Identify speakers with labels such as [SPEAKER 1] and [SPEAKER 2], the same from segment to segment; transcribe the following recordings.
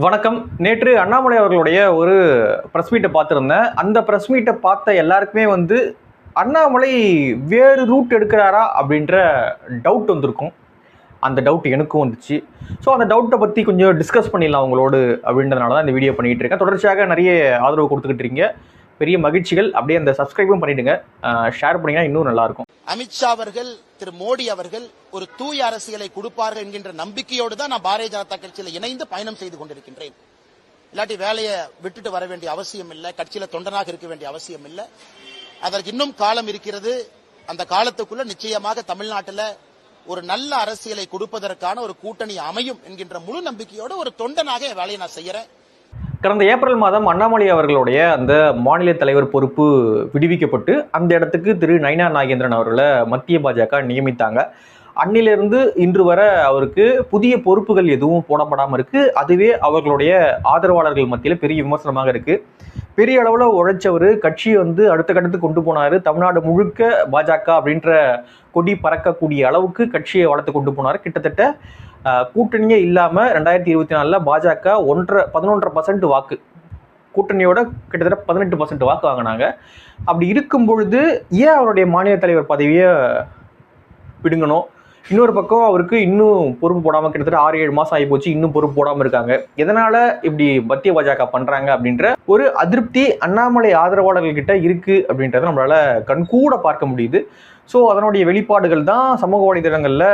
[SPEAKER 1] வணக்கம். நேற்று அண்ணாமலை அவர்களுடைய ஒரு ப்ரெஸ் மீட்டை பார்த்துருந்தேன். அந்த ப்ரெஸ் மீட்டை பார்த்த எல்லாருக்குமே வந்து அண்ணாமலை வேறு ரூட் எடுக்கிறாரா? அப்படின்ற டவுட் வந்திருக்கும். அந்த டவுட் எனக்கும் வந்துச்சு. ஸோ அந்த டவுட்டை பற்றி கொஞ்சம் டிஸ்கஸ் பண்ணிடலாம் உங்களோடு அப்படின்றதுனால தான் இந்த வீடியோ பண்ணிகிட்டு இருக்கேன். தொடர்ச்சியாக நிறைய ஆதரவு கொடுத்துக்கிட்டு இருக்கீங்க. பெரிய மகிழ்ச்சிகள். அப்படியே அந்த சப்ஸ்கிரைபும் பண்ணிடுங்க. ஷேர் பண்ணிங்கன்னா இன்னும் நல்லாயிருக்கும்.
[SPEAKER 2] அமித்ஷா அவர்கள் திரு மோடி அவர்கள் ஒரு தூய அரசியலை கொடுப்பார்கள் என்கின்ற நம்பிக்கையோடு தான் நான் பாரதிய ஜனதா கட்சியில் இணைந்து பயணம் செய்து கொண்டிருக்கின்றேன். இல்லாட்டி வேலையை விட்டுட்டு வர வேண்டிய அவசியம் இல்லை. கட்சியில தொண்டனாக இருக்க வேண்டிய அவசியம் இல்லை. அதற்கு இன்னும் காலம் இருக்கிறது. அந்த காலத்துக்குள்ள நிச்சயமாக தமிழ்நாட்டில் ஒரு நல்ல அரசியலை கொடுப்பதற்கான ஒரு கூட்டணி அமையும் என்கின்ற முழு நம்பிக்கையோடு ஒரு தொண்டனாக வேலையை நான் செய்யறேன்.
[SPEAKER 1] கடந்த ஏப்ரல் மாதம் அண்ணாமலை அவர்களுடைய அந்த மாநில தலைவர் பொறுப்பு விடுவிக்கப்பட்டு அந்த இடத்துக்கு திரு நைனா நாகேந்திரன் அவர்களை மத்திய பாஜக நியமித்தாங்க. அன்னிலிருந்து இன்று வர அவருக்கு புதிய பொறுப்புகள் எதுவும் போடப்படாமல் இருக்கு. அதுவே அவர்களுடைய ஆதரவாளர்கள் மத்தியில் பெரிய விமர்சனமாக இருக்கு. பெரிய அளவில் உழைச்சவர் கட்சியை வந்து அடுத்த கட்டத்துக்கு கொண்டு போனார். தமிழ்நாடு முழுக்க பாஜக அப்படின்ற கொடி பறக்கக்கூடிய அளவுக்கு கட்சியை வளர்த்து கொண்டு போனார். கிட்டத்தட்ட கூட்டணியே இல்லாமல் ரெண்டாயிரத்தி இருபத்தி நாலில் பாஜக ஒன்றரை பதினொன்றரை பர்சன்ட் வாக்கு. கூட்டணியோட கிட்டத்தட்ட பதினெட்டு பர்சன்ட் வாக்கு வாங்கினாங்க. அப்படி இருக்கும் பொழுது ஏன் அவருடைய மாநில தலைவர் பதவியை பிடுங்கணும்? இன்னொரு பக்கம் அவருக்கு இன்னும் பொறுப்பு போடாமல் கிட்டத்தட்ட ஆறு ஏழு மாதம் ஆகி போச்சு. இன்னும் பொறுப்பு போடாமல் இருக்காங்க. எதனால் இப்படி மத்திய பாஜக பண்ணுறாங்க அப்படின்ற ஒரு அதிருப்தி அண்ணாமலை ஆதரவாளர்கள் கிட்ட இருக்கு அப்படின்றத நம்மளால கண்கூட பார்க்க முடியுது. ஸோ அதனுடைய வெளிப்பாடுகள் தான் சமூக வலைதளங்களில்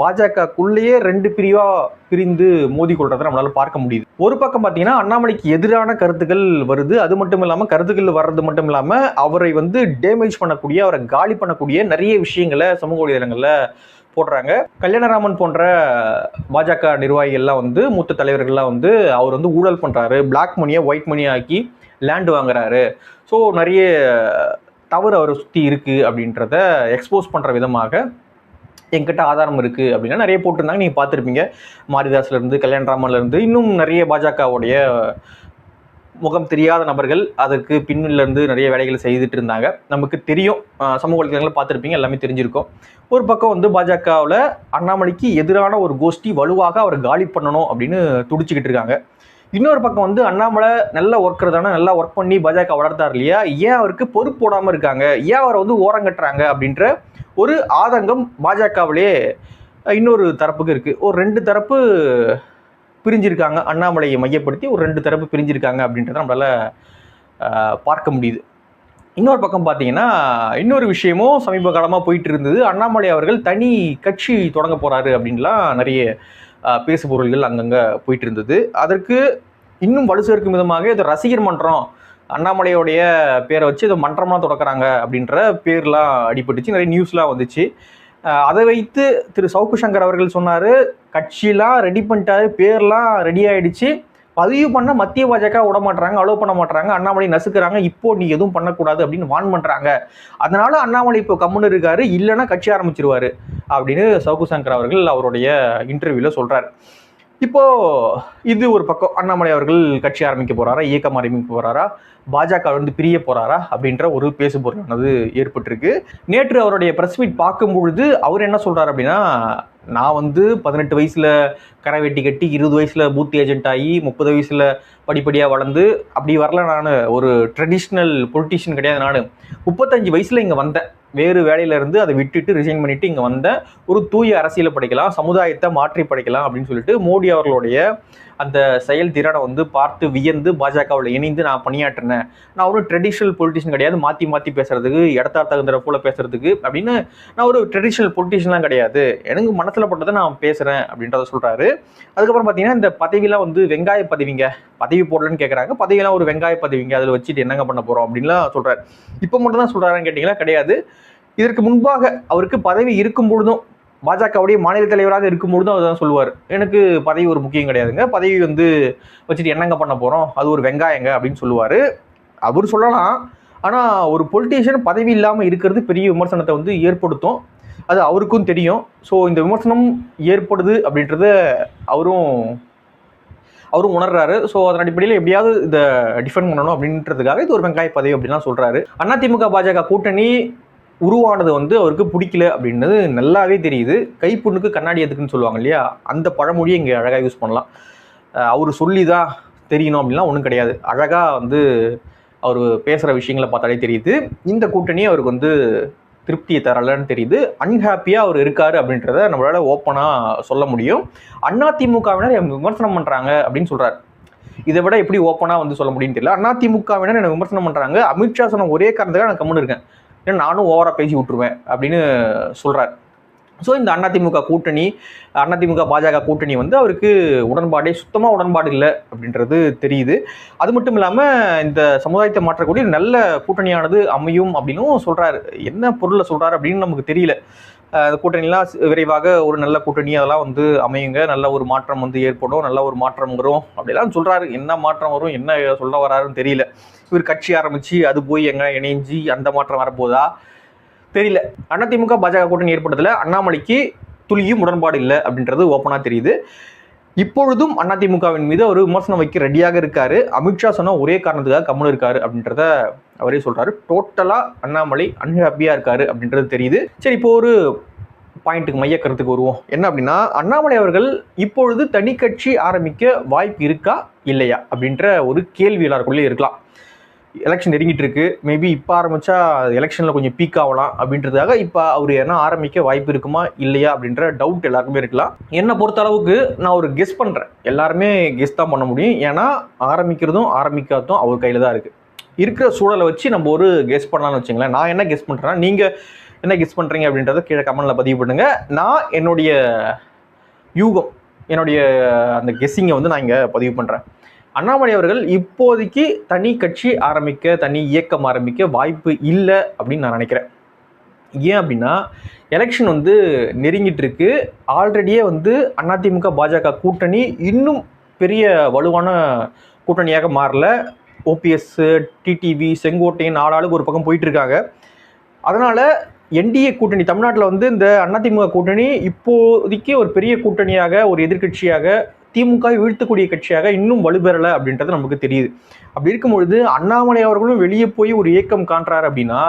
[SPEAKER 1] பாஜகக்குள்ளேயே ரெண்டு பிரிவாக பிரிந்து மோதி கொள்றதை நம்மளால பார்க்க முடியுது. ஒரு பக்கம் பார்த்தீங்கன்னா அண்ணாமலைக்கு எதிரான கருத்துக்கள் வருது. அது மட்டும் இல்லாமல் கருத்துக்கள் வர்றது மட்டும் இல்லாமல் அவரை வந்து டேமேஜ் பண்ணக்கூடிய அவரை காலி பண்ணக்கூடிய நிறைய விஷயங்களை சமூக வலைதளங்களில் போடுறாங்க. கல்யாணராமன் போன்ற பாஜக நிர்வாகிகள்லாம் வந்து மூத்த தலைவர்கள்லாம் வந்து அவர் வந்து ஊழல் பண்ணுறாரு பிளாக் மணியை ஒயிட் மணி ஆக்கி லேண்ட் வாங்குறாரு. ஸோ நிறைய தவறு அவரை சுற்றி இருக்குது அப்படின்றத எக்ஸ்போஸ் பண்ணுற விதமாக என்கிட்ட ஆதாரம் இருக்குது அப்படின்னா நிறைய போட்டிருந்தாங்க. நீங்கள் பார்த்துருப்பீங்க. மாரிதாஸ்லேருந்து கல்யாணராமன்லேருந்து இன்னும் நிறைய பாஜகவுடைய முகம் தெரியாத நபர்கள் அதற்கு பின்னிலிருந்து நிறைய வேலைகளை செய்துட்டு இருந்தாங்க. நமக்கு தெரியும். சமூக வலைதளங்களை பார்த்துருப்பீங்க. எல்லாமே தெரிஞ்சிருக்கும். ஒரு பக்கம் வந்து பாஜகவில் அண்ணாமலைக்கு எதிரான ஒரு கோஷ்டி வலுவாக அவர் காலி பண்ணணும் அப்படின்னு துடிச்சிக்கிட்டு இருக்காங்க. இன்னொரு பக்கம் வந்து அண்ணாமலை நல்ல ஒர்க்கர் தானே நல்லா ஒர்க் பண்ணி பாஜக வளர்த்தார் இல்லையா? ஏன் அவருக்கு பொறுப்பு போடாமல் இருக்காங்க? ஏன் அவரை வந்து ஓரங்கட்டுறாங்க அப்படின்ற ஒரு ஆதங்கம் பாஜகவிலே இன்னொரு தரப்புக்கு இருக்குது ஒரு ரெண்டு தரப்பு பிரிஞ்சிருக்காங்க. அண்ணாமலையை மையப்படுத்தி ஒரு ரெண்டு தரப்பு பிரிஞ்சிருக்காங்க அப்படின்றத நம்மளால் பார்க்க முடியுது. இன்னொரு பக்கம் பார்த்தீங்கன்னா இன்னொரு விஷயமும் சமீப காலமாக போயிட்டு இருந்தது. அண்ணாமலை அவர்கள் தனி கட்சி தொடங்க போகிறாரு அப்படின்லாம் நிறைய பேசு பொருள்கள் அங்கங்கே போயிட்டு இருந்தது அதற்கு இன்னும் வலு சேர்க்கும் விதமாக இது ரசிகர் மன்றம் அண்ணாமலையோடைய பேரை வச்சு இதை மன்றமாக தொடக்கிறாங்க அப்படின்ற பேர்லாம் அடிபட்டுச்சு. நிறைய நியூஸ்லாம் வந்துச்சு. அதை வைத்து திரு சவுக்கு சங்கர் அவர்கள் சொன்னார் கட்சியெலாம் ரெடி பண்ணிட்டாரு பேர்லாம் ரெடி ஆகிடுச்சு பதிவு பண்ண மத்திய பாஜக விட மாட்டாங்க அலோவ் பண்ண மாட்டாங்க அண்ணாமலை நசுக்கிறாங்க இப்போ நீ எதுவும் பண்ணக்கூடாது அப்படின்னு வான் பண்ணுறாங்க அதனால அண்ணாமலை இப்போ கம்முன்னு இருக்காரு இல்லைன்னா கட்சி ஆரம்பிச்சிருவாரு அப்படின்னு சவுக்கு சங்கர் அவர்கள் அவருடைய இன்டர்வியூவில் சொல்கிறார் இப்போ இது ஒரு பக்கம் அண்ணாமலை அவர்கள் கட்சி ஆரம்பிக்க போறாரா இயக்கம் ஆரம்பிக்க போறாரா பாஜக வந்து பிரிய போறாரா அப்படின்ற ஒரு பேசு பொருளானது ஏற்பட்டிருக்கு. நேற்று அவருடைய பிரஸ் மீட் பார்க்கும் பொழுது அவர் என்ன சொல்றாரு அப்படின்னா நான் வந்து பதினெட்டு வயசில் கரை வெட்டி கட்டி இருபது வயசில் பூத் ஏஜென்ட் ஆகி முப்பது வயசில் படிப்படியாக வளர்ந்து அப்படி வரல நான். ஒரு ட்ரெடிஷ்னல் பொலிட்டிஷியன் கிடையாது நான். முப்பத்தஞ்சு வயசில் இங்கே வந்தேன். வேறு வேலையிலேருந்து அதை விட்டுட்டு ரிசைன் பண்ணிட்டு இங்கே வந்த ஒரு தூய அரசியலை படைக்கலாம் சமுதாயத்தை மாற்றி படைக்கலாம் அப்படின்னு சொல்லிட்டு மோடி அவர்களுடைய அந்த செயல்திறனை வந்து பார்த்து வியந்து பாஜகவில் இணைந்து நான் பணியாற்றினேன். நான் ஒரு ட்ரெடிஷ்னல் பொலிட்டிஷியன் கிடையாது. மாற்றி மாற்றி பேசுறதுக்கு இடத்தா தகுந்த போல பேசுறதுக்கு அப்படின்னு நான் ஒரு ட்ரெடிஷ்னல் பொலிட்டிஷியன்லாம் கிடையாது. எனக்கு மனசில் பட்டதை நான் பேசுகிறேன் அப்படின்றத சொல்கிறாரு அதுக்கப்புறம் பார்த்தீங்கன்னா இந்த பதவிலாம் வந்து வெங்காய பதவிங்க. பதவி போடலன்னு கேட்குறாங்க பதவியெல்லாம் ஒரு வெங்காய பதவிங்க. அதில் வச்சுட்டு என்னங்க பண்ண போகிறோம் அப்படின்லாம் சொல்கிறார் இப்போ மட்டும் தான் சொல்கிறாருன்னு கேட்டிங்களா? கிடையாது. இதற்கு முன்பாக அவருக்கு பதவி இருக்கும் பொழுதும் பாஜகவுடைய மாநில தலைவராக இருக்கும் பொழுதும் அவர் தான் சொல்லுவார். எனக்கு பதவி ஒரு முக்கியம் கிடையாதுங்க. பதவி வந்து வச்சுட்டு என்னங்க பண்ண போகிறோம் அது ஒரு வெங்காயங்க அப்படின்னு சொல்லுவார். அவர் சொல்லலாம். ஆனால் ஒரு பொலிட்டீஷியன் பதவி இல்லாமல் இருக்கிறது பெரிய விமர்சனத்தை வந்து ஏற்படுத்தும். அது அவருக்கும் தெரியும். ஸோ இந்த விமர்சனம் ஏற்படுது அப்படின்றத அவரும் அவரும் உணர்றாரு. ஸோ அதன் அடிப்படையில் எப்படியாவது இதை டிஃபெண்ட் பண்ணணும் அப்படின்றதுக்காக இது ஒரு வெங்காய பதவி அப்படின்லாம் சொல்கிறாரு அதிமுக பாஜக கூட்டணி உருவானது வந்து அவருக்கு பிடிக்கல அப்படின்றது நல்லாவே தெரியுது. கைப்புண்ணுக்கு கண்ணாடி எதுக்குன்னு சொல்லுவாங்க இல்லையா? அந்த பழமொழியை இங்கே அழகாக யூஸ் பண்ணலாம். அவர் சொல்லி தான் தெரியணும் அப்படின்லாம் ஒன்றும் கிடையாது. அழகாக வந்து அவர் பேசுகிற விஷயங்களை பார்த்தாலே தெரியுது. இந்த கூட்டணி அவருக்கு வந்து திருப்தியை தரலன்னு தெரியுது. அன்ஹாப்பியாக அவர் இருக்கார் அப்படின்றத நம்மளால் ஓப்பனாக சொல்ல முடியும். அதிமுகவினர் என்னை விமர்சனம் பண்ணுறாங்க அப்படின்னு சொல்கிறார் இதை விட எப்படி ஓப்பனாக வந்து சொல்ல முடியும்னு தெரியல. அதிமுகவினர் என்னை விமர்சனம் பண்ணுறாங்க அமித்ஷா சொன்ன ஒரே காரணத்துக்காக நான் கம்முன்னு இருக்கேன். ஏன்னா நானும் ஓவராக பேசி விட்டுருவேன் அப்படின்னு சொல்கிறார் ஸோ இந்த அதிமுக கூட்டணி அதிமுக பாஜக கூட்டணி வந்து அவருக்கு உடன்பாடே சுத்தமாக உடன்பாடு இல்லை அப்படின்றது தெரியுது. அது மட்டும் இல்லாமல் இந்த சமுதாயத்தை மாற்றக்கூடிய நல்ல கூட்டணியானது அமையும் அப்படின்னும் சொல்கிறாரு என்ன பொருளை சொல்கிறாரு அப்படின்னு நமக்கு தெரியல. அந்த கூட்டணிலாம் சி- விரைவாக ஒரு நல்ல கூட்டணி அதெல்லாம் வந்து அமையுங்க. நல்ல ஒரு மாற்றம் வந்து ஏற்படும். நல்ல ஒரு மாற்றம் வரும். அப்படிலாம் சொல்கிறாரு என்ன மாற்றம் வரும்? என்ன சொல்ல வராருன்னு தெரியல. இவர் கட்சி ஆரம்பித்து அது போய் எங்கே இணைஞ்சு அந்த மாற்றம் வரப்போதா? தெரியல. அதிமுக பாஜக கூட்டணி ஏற்பட்டதுல அண்ணாமலைக்கு துளியும் உடன்பாடு இல்லை அப்படின்றது ஓப்பனாக தெரியுது. இப்பொழுதும் அதிமுகவின் மீது ஒரு விமர்சனம் வைக்க ரெடியாக இருக்காரு. அமித்ஷா சொன்ன ஒரே காரணத்துக்காக கம்முன்னு இருக்காரு அப்படின்றத அவரே சொல்றாரு. டோட்டலா அண்ணாமலை அன்ஹாப்பியா இருக்காரு அப்படின்றது தெரியுது. சரி இப்போ ஒரு பாயிண்ட்டுக்கு மைய கருத்துக்கு வருவோம். என்ன அப்படின்னா அண்ணாமலை அவர்கள் இப்பொழுது தனி கட்சி ஆரம்பிக்க வாய்ப்பு இருக்கா? இல்லையா? அப்படின்ற ஒரு கேள்வி எல்லாருக்குள்ளே இருக்கலாம். எலெக்ஷன் நெருங்கிட்டு இருக்கு மேபி இப்போ ஆரம்பிச்சா எலெக்ஷனில் கொஞ்சம் பீக் ஆகலாம் அப்படின்றதுக்காக இப்போ அவர் என்ன ஆரம்பிக்க வாய்ப்பு இருக்குமா இல்லையா அப்படின்ற டவுட் எல்லாருக்குமே இருக்கலாம். என்னை பொறுத்த அளவுக்கு நான் ஒரு கெஸ் பண்ணுறேன் எல்லாருமே கெஸ் தான் பண்ண முடியும். ஏன்னா ஆரம்பிக்கிறதும் ஆரம்பிக்காததும் அவர் கையில் தான் இருக்குது இருக்கிற சூழலை வச்சு நம்ம ஒரு கெஸ் பண்ணலாம்னு வச்சுங்களேன். நான் என்ன கெஸ் பண்ணுறேன்னா நீங்கள் என்ன கெஸ் பண்ணுறீங்க அப்படின்றத கீழே கமெண்டில் பதிவு பண்ணுங்க. நான் என்னுடைய யூகம் என்னுடைய அந்த கெஸ்ஸிங்கை வந்து நான் இங்கே பதிவு பண்ணுறேன் அண்ணாமலை அவர்கள் இப்போதைக்கு தனி கட்சி ஆரம்பிக்க தனி இயக்கம் ஆரம்பிக்க வாய்ப்பு இல்லை அப்படின்னு நான் நினைக்கிறேன். ஏன் அப்படின்னா எலெக்ஷன் வந்து நெருங்கிட்டு இருக்கு. ஆல்ரெடியே வந்து அதிமுக பாஜக கூட்டணி இன்னும் பெரிய வலுவான கூட்டணியாக மாறல. ஓபிஎஸ் டிடிவி செங்கோட்டையன் ஆளாளுக்கு ஒரு பக்கம் போயிட்டு இருக்காங்க. அதனால என்டிஏ கூட்டணி தமிழ்நாட்டில் வந்து இந்த அதிமுக கூட்டணி இப்போதைக்கு ஒரு பெரிய கூட்டணியாக ஒரு எதிர்க்கட்சியாக திமுக வீழ்த்தக்கூடிய கட்சியாக இன்னும் வலுப்பெறலை அப்படின்றது நமக்கு தெரியுது. அப்படி இருக்கும் பொழுது அண்ணாமலை அவர்களும் வெளியே போய் ஒரு இயக்கம் காண்றாரு அப்படின்னா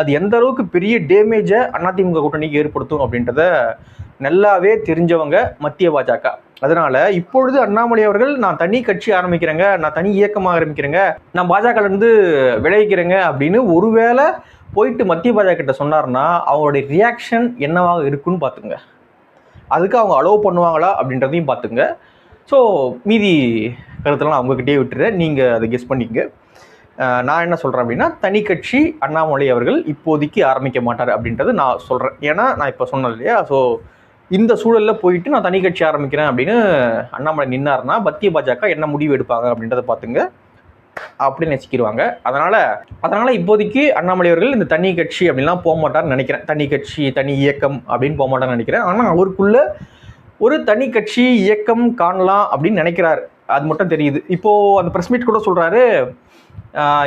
[SPEAKER 1] அது எந்த அளவுக்கு பெரிய டேமேஜை அதிமுக கூட்டணிக்கு ஏற்படுத்தும் அப்படின்றத நல்லாவே தெரிஞ்சவங்க மத்திய பாஜக. அதனால இப்பொழுது அண்ணாமலை அவர்கள் நான் தனி கட்சி ஆரம்பிக்கிறேங்க நான் தனி இயக்கமாக ஆரம்பிக்கிறேங்க நான் பாஜக இருந்து விளைவிக்கிறேங்க அப்படின்னு ஒருவேளை போயிட்டு மத்திய பாஜக கிட்ட சொன்னார்னா அவங்களுடைய ரியாக்ஷன் என்னவாக இருக்குன்னு பார்த்துங்க அதுக்கு அவங்க அலோவ் பண்ணுவாங்களா அப்படின்றதையும் பார்த்துங்க ஸோ மீதி கருத்தெல்லாம் நான் உங்ககிட்டயே விட்டுறேன். நீங்கள் அதை கெஸ் பண்ணிக்கங்க. நான் என்ன சொல்கிறேன் அப்படின்னா தனி கட்சி அண்ணாமலை அவர்கள் இப்போதைக்கு ஆரம்பிக்க மாட்டார் அப்படின்றது நான் சொல்கிறேன் ஏன்னா நான் இப்போ சொன்னேன் இல்லையா? ஸோ இந்த சூழலில் போயிட்டு நான் தனி கட்சி ஆரம்பிக்கிறேன் அப்படின்னு அண்ணாமலை நின்னார்னா மத்திய பாஜக என்ன முடிவு எடுப்பாங்க அப்படின்றத பார்த்துங்க. அப்படின்னு நெசிக்கிடுவாங்க அதனால் அதனால் இப்போதைக்கு அண்ணாமலை அவர்கள் இந்த தனி கட்சி அப்படின்லாம் போக மாட்டார்னு நினைக்கிறேன். தனி கட்சி தனி இயக்கம் அப்படின்னு போக மாட்டார்னு நினைக்கிறேன். ஆனால் அவருக்குள்ளே ஒரு தனி கட்சி இயக்கம் காணலாம் அப்படின்னு நினைக்கிறாரு. அது மட்டும் தெரியுது. இப்போது அந்த ப்ரெஸ் மீட் கூட சொல்கிறாரு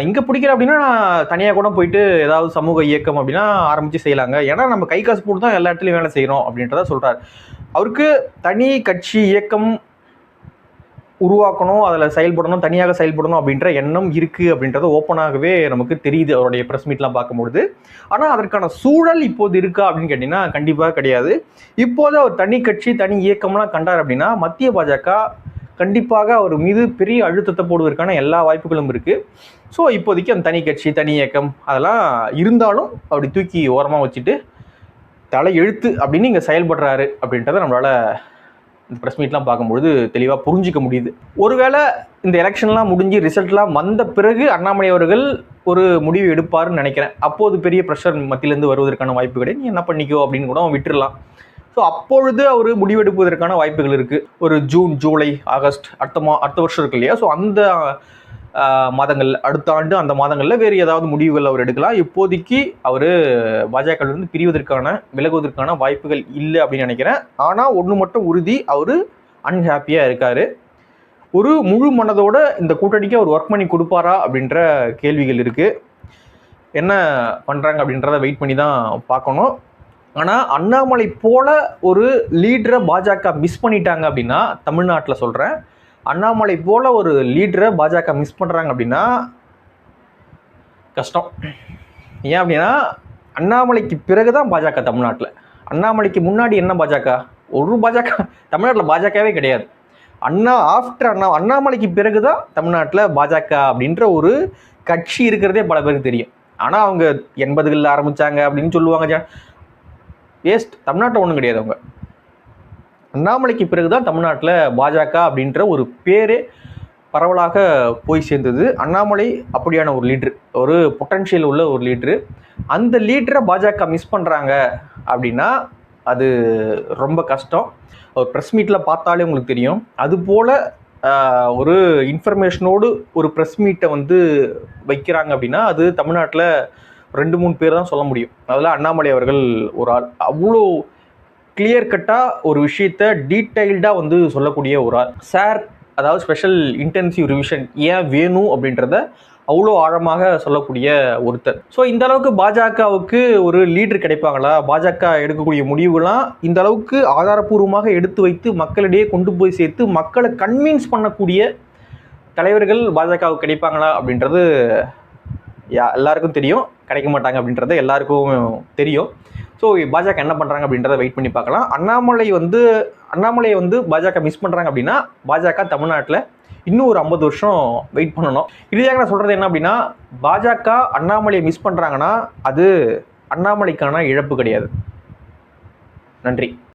[SPEAKER 1] இங்கே பிடிக்கல அப்படின்னா தனியாக கூட போயிட்டு ஏதாவது சமூக இயக்கம் அப்படின்னா ஆரம்பித்து செய்யலாங்க. ஏன்னா நம்ம கை காசு போட்டு தான் எல்லா இடத்துலையும் வேலை செய்கிறோம் அப்படின்றத சொல்கிறார் அவருக்கு தனி கட்சி இயக்கம் உருவாக்கணும் அதில் செயல்படணும் தனியாக செயல்படணும் அப்படின்ற எண்ணம் இருக்குது அப்படின்றது ஓப்பனாகவே நமக்கு தெரியுது அவருடைய ப்ரெஸ் மீட்லாம் பார்க்கும்பொழுது. ஆனால் அதற்கான சூழல் இப்போது இருக்கா அப்படின்னு கேட்டிங்கன்னா கண்டிப்பாக கிடையாது. இப்போது அவர் தனி கட்சி தனி இயக்கம்லாம் கண்டார் அப்படின்னா மத்திய பாஜக கண்டிப்பாக அவர் மீது பெரிய அழுத்தத்தை போடுவதற்கான எல்லா வாய்ப்புகளும் இருக்குது ஸோ இப்போதைக்கு அந்த தனி கட்சி தனி இயக்கம் அதெல்லாம் இருந்தாலும் அப்படி தூக்கி ஓரமாக வச்சுட்டு தலை எழுத்து அப்படின்னு இங்கே செயல்படுறாரு அப்படின்றத நம்மளால் இந்த ப்ரெஸ் மீட்லாம் பார்க்கும்பொழுது தெளிவாக புரிஞ்சிக்க முடியுது. ஒருவேளை இந்த எலெக்ஷன்லாம் முடிஞ்சு ரிசல்ட்லாம் வந்த பிறகு அண்ணாமலை அவர்கள் ஒரு முடிவு எடுப்பாருன்னு நினைக்கிறேன். அப்போது பெரிய ப்ரெஷர் மத்தியிலேருந்து வருவதற்கான வாய்ப்பு கிடையாது நீ என்ன பண்ணிக்கோ அப்படின்னு கூட விட்டுறலாம். ஸோ அப்பொழுது அவர் முடிவெடுப்பதற்கான வாய்ப்புகள் இருக்குது ஒரு ஜூன் ஜூலை ஆகஸ்ட் அடுத்த மா அடுத்த வருஷம் இருக்கு இல்லையா? ஸோ அந்த மாதங்கள் அடுத்த ஆண்டு அந்த மாதங்களில் வேறு ஏதாவது முடிவுகள் அவர் எடுக்கலாம். இப்போதைக்கு அவர் பாஜகவிலிருந்து பிரிவதற்கான விலகுவதற்கான வாய்ப்புகள் இல்லை அப்படின்னு நினைக்கிறேன். ஆனால் ஒன்று மட்டும் உறுதி அவர் அன்ஹாப்பியாக இருக்கார். ஒரு முழு மனதோட இந்த கூட்டணிக்கு அவர் ஒர்க் பண்ணி கொடுப்பாரா அப்படின்ற கேள்விகள் இருக்குது என்ன பண்ணுறாங்க அப்படின்றத வெயிட் பண்ணி தான் பார்க்கணும். ஆனால் அண்ணாமலை போல ஒரு லீடரை பாஜக மிஸ் பண்ணிட்டாங்க அப்படின்னா தமிழ்நாட்டில் சொல்கிறேன் அண்ணாமலை போல் ஒரு லீடரை பாஜக மிஸ் பண்ணுறாங்க அப்படின்னா கஷ்டம். ஏன் அப்படின்னா அண்ணாமலைக்கு பிறகு தான் பாஜக தமிழ்நாட்டில். அண்ணாமலைக்கு முன்னாடி என்ன பாஜக? ஒரு பாஜக தமிழ்நாட்டில் பாஜகவே கிடையாது. அண்ணா ஆஃப்டர் அண்ணா அண்ணாமலைக்கு பிறகு தான் தமிழ்நாட்டில் பாஜக அப்படின்ற ஒரு கட்சி இருக்கிறதே பல பேருக்கு தெரியும். ஆனால் அவங்க எண்பதுகளில் ஆரம்பிச்சாங்க அப்படின்னு சொல்லுவாங்க வேஸ்ட் தமிழ்நாட்டில் ஒன்றும் கிடையாது அவங்க. அண்ணாமலைக்கு பிறகு தான் தமிழ்நாட்டில் பாஜக அப்படின்ற ஒரு பேரே பரவலாக போய் சேர்ந்தது. அண்ணாமலை அப்படியான ஒரு லீட்ரு ஒரு பொட்டன்ஷியல் உள்ள ஒரு லீட்ரு அந்த லீடரை பாஜக மிஸ் பண்ணுறாங்க அப்படின்னா அது ரொம்ப கஷ்டம். ஒரு ப்ரெஸ் மீட்டில் பார்த்தாலே உங்களுக்கு தெரியும். அதுபோல் ஒரு இன்ஃபர்மேஷனோடு ஒரு ப்ரெஸ் மீட்டை வந்து வைக்கிறாங்க அப்படின்னா அது தமிழ்நாட்டில் ரெண்டு மூணு பேர் தான் சொல்ல முடியும். அதில் அண்ணாமலை அவர்கள் ஒரு ஆள். அவ்வளோ கிளியர் கட்டாக ஒரு விஷயத்த டீட்டெயில்டாக வந்து சொல்லக்கூடிய ஒரு ஆள். சார் அதாவது ஸ்பெஷல் இன்டென்சிவ் ரிவிஷன் ஏன் வேணும் அப்படின்றத அவ்வளோ ஆழமாக சொல்லக்கூடிய ஒருத்தர். ஸோ இந்த அளவுக்கு பாஜகவுக்கு ஒரு லீடர் கிடைப்பாங்களா? பாஜக எடுக்கக்கூடிய முடிவுகள்லாம் இந்த அளவுக்கு ஆதாரப்பூர்வமாக எடுத்து வைத்து மக்களிடையே கொண்டு போய் சேர்த்து மக்களை கன்வின்ஸ் பண்ணக்கூடிய தலைவர்கள் பாஜகவுக்கு கிடைப்பாங்களா அப்படின்றது யா- எல்லாருக்கும் தெரியும். கிடைக்க மாட்டாங்க அப்படின்றது எல்லாருக்கும் தெரியும். ஸோ பாஜக என்ன பண்ணுறாங்க அப்படின்றத வெயிட் பண்ணி பார்க்கலாம். அண்ணாமலை வந்து அண்ணாமலையை வந்து பாஜக மிஸ் பண்ணுறாங்க அப்படின்னா பாஜக தமிழ்நாட்டில் இன்னும் ஒரு ஐம்பது வருஷம் வெயிட் பண்ணணும். இறுதியாக நான் சொல்கிறது என்ன அப்படின்னா பாஜக அண்ணாமலையை மிஸ் பண்ணுறாங்கன்னா அது அண்ணாமலைக்கான இழப்பு கிடையாது. நன்றி.